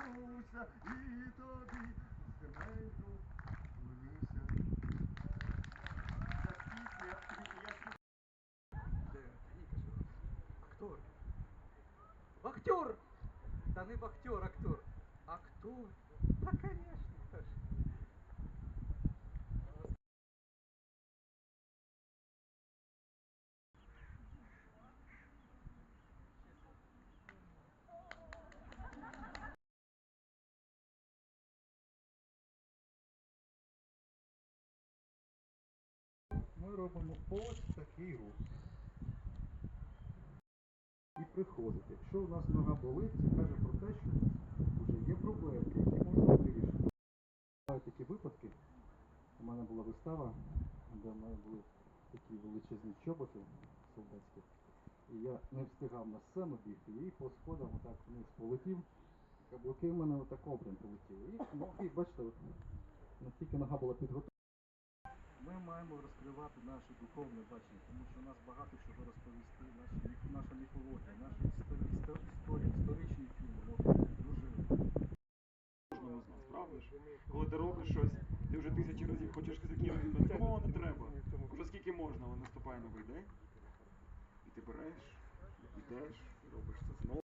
Вклонюся і тобі, схименько, вклонюся. Ця пісня, я Актор. Вахтер! Та не вахтер, актор. Актор. Та, конечно Ми робимо ось такий рух. І приходить. Якщо у нас нога болить, це каже про те, що вже є проблемки, які можна вирішити. Бувають такі випадки. У мене була вистава, де в мене були такі величезні чоботи солдатські. І я не встигав на сцену бігти, і по сходам отак вниз полетів. Каблуки в мене отак обрям полетіли. І ноги, бачите, от, наскільки нога була підготовлена. Ми маємо розкривати наше духовне бачення, тому що у нас багато чого розповісти, міф- наша міфологія, наші історії, історії, історичні фільми. Кожному з нас, правда? Коли ти робиш щось, ти вже тисячі разів хочеш закинути, такого не треба. Вже скільки можна, але наступає новий день. І ти береш, йдеш, і робиш це знову.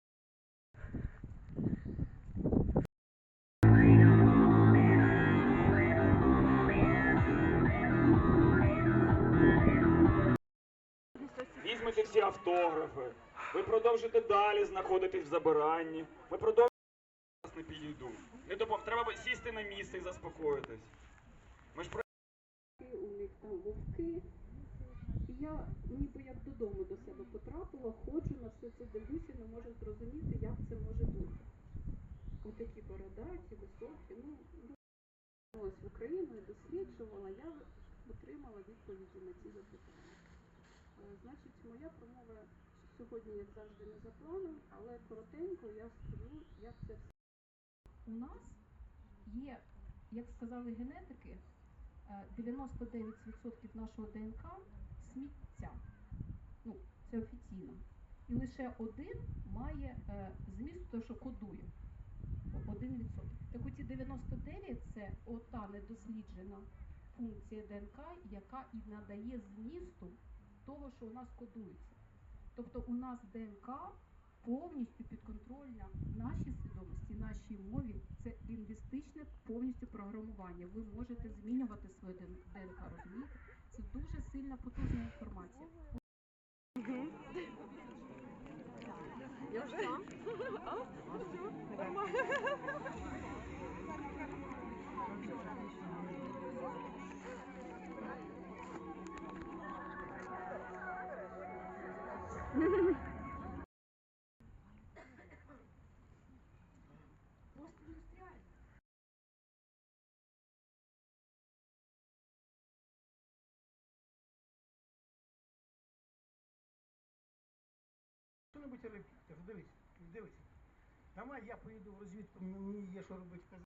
Візьмете всі автографи, ви продовжите далі знаходитись в забиранні. Ми продовжимо вас не підійду. Не допом... Треба сісти на місце і заспокоїтись. Ми ж про у них там вовки. І я ніби як додому до себе потрапила, ходжу на все це дивлюся, не можу зрозуміти, як це може бути. Отакі бородаті, високі. Ну, ну, в Україну і досліджувала, я отримала відповіді на ці запитання. Е, Значить, моя промова сьогодні, як завжди, не за планом, але коротенько я скажу, як це все. у нас є, як сказали генетики, е, 99% нашого ДНК сміття. Ну, це офіційно. І лише один має е, зміст, то що кодує. О- 1%. Так оці 99 це ота недосліджена функція ДНК, яка і надає змісту того, що у нас кодується. Тобто у нас ДНК повністю підконтрольна нашій свідомості, нашій мові. Це лінгвістичне повністю програмування. Ви можете змінювати своє ДНК, розумієте? Це дуже сильна потужна інформація. Що-небудь репетитор, дивись, дивись. Давай я поїду в розвідку, мені є що робити.